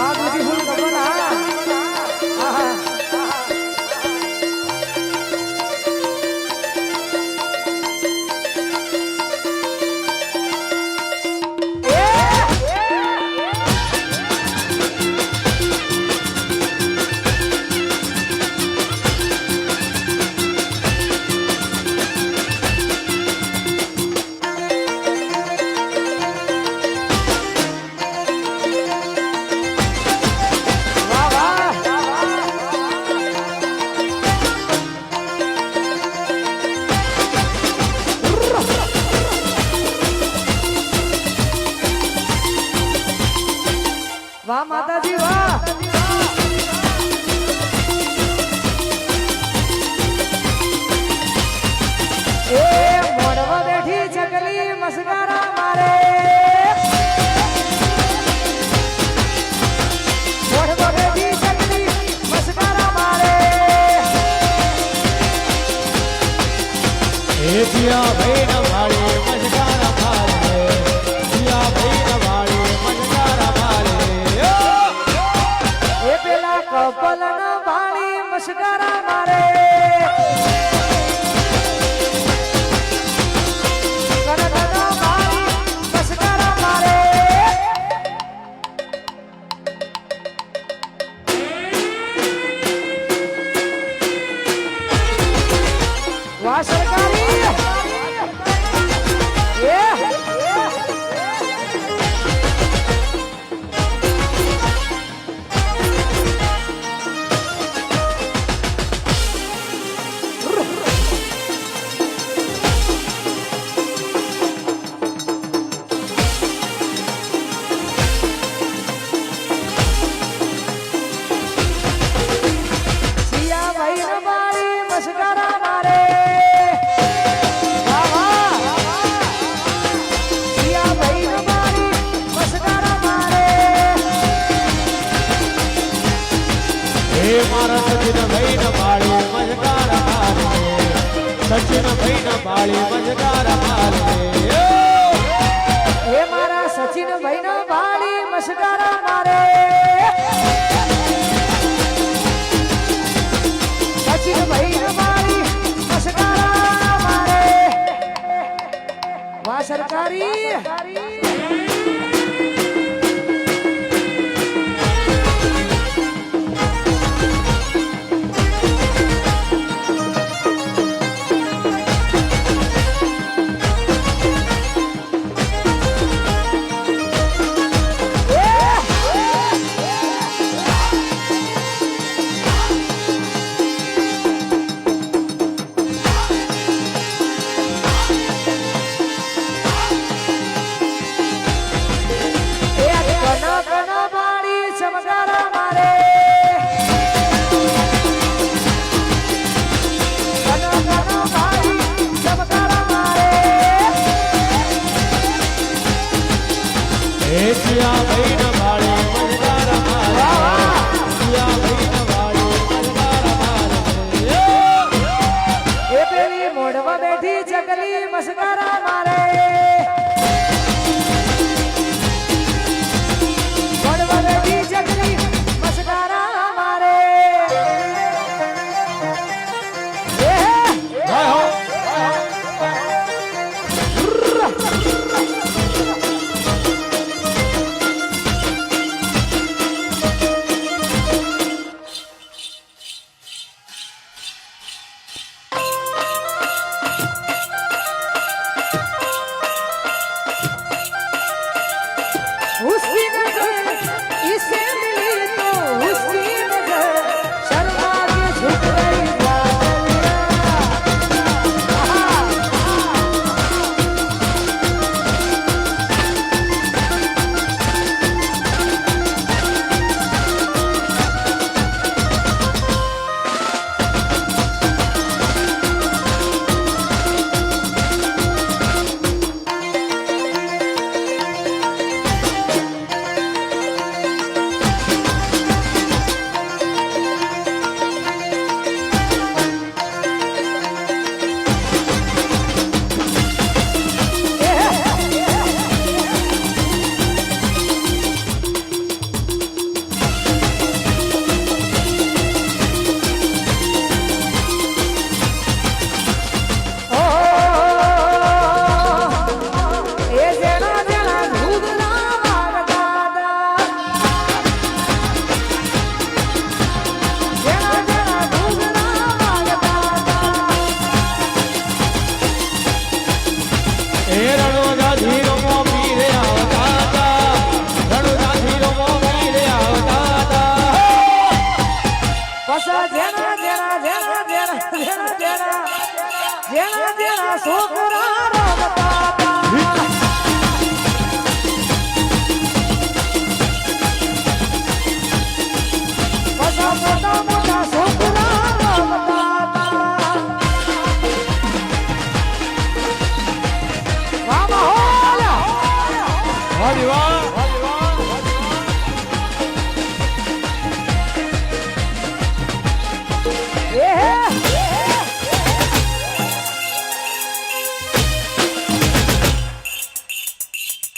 ભાગ નથી ભૂલ કરવાના મારા સચિન ભાઈ ન પાળી મજગાર મારે સચિન ભાઈ પાળી મજગાર મારે હે મારા સચિન ભાઈ પાળી મજગાર મારે સચિન ભાઈ પાળી મજગાર મારે વા સરકારી.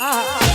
આ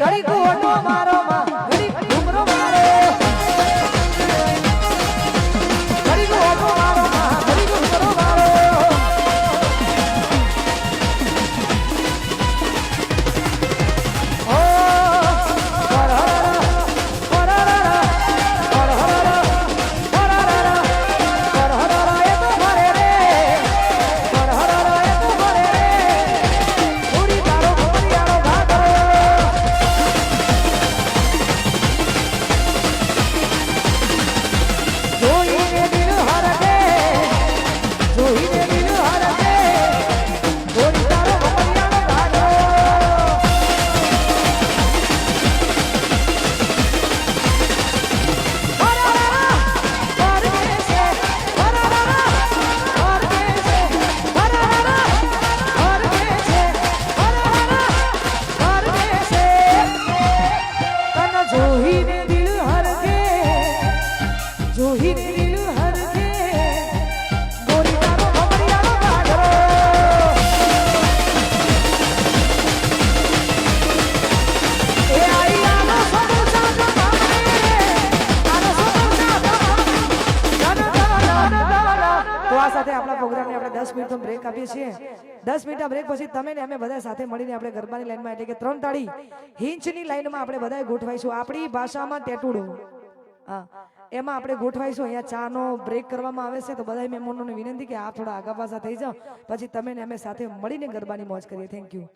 ઘડી તું મારો મિનિટનો બ્રેક આપીએ છીએ. દસ મિનિટના બ્રેક પછી તમે ને અમે બધા સાથે મળીને આપણે ગરબાની લાઈનમાં એટલે કે ત્રણ તાળી હિંચની લાઈનમાં આપણે બધા ગોઠવાઈશું. આપણી ભાષામાં ટેટુડો. હા. એમાં આપણે ગોઠવાઈશું. અહીંયા ચાનો બ્રેક કરવામાં આવે છે તો બધા મહેમાનોને વિનંતી કે આ થોડા આગા પાછા થઈ જાઓ. પછી તમે ને અમે સાથે મળીને ગરબાની મોજ કરીએ. Thank you